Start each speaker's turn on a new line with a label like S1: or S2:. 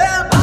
S1: 해봐.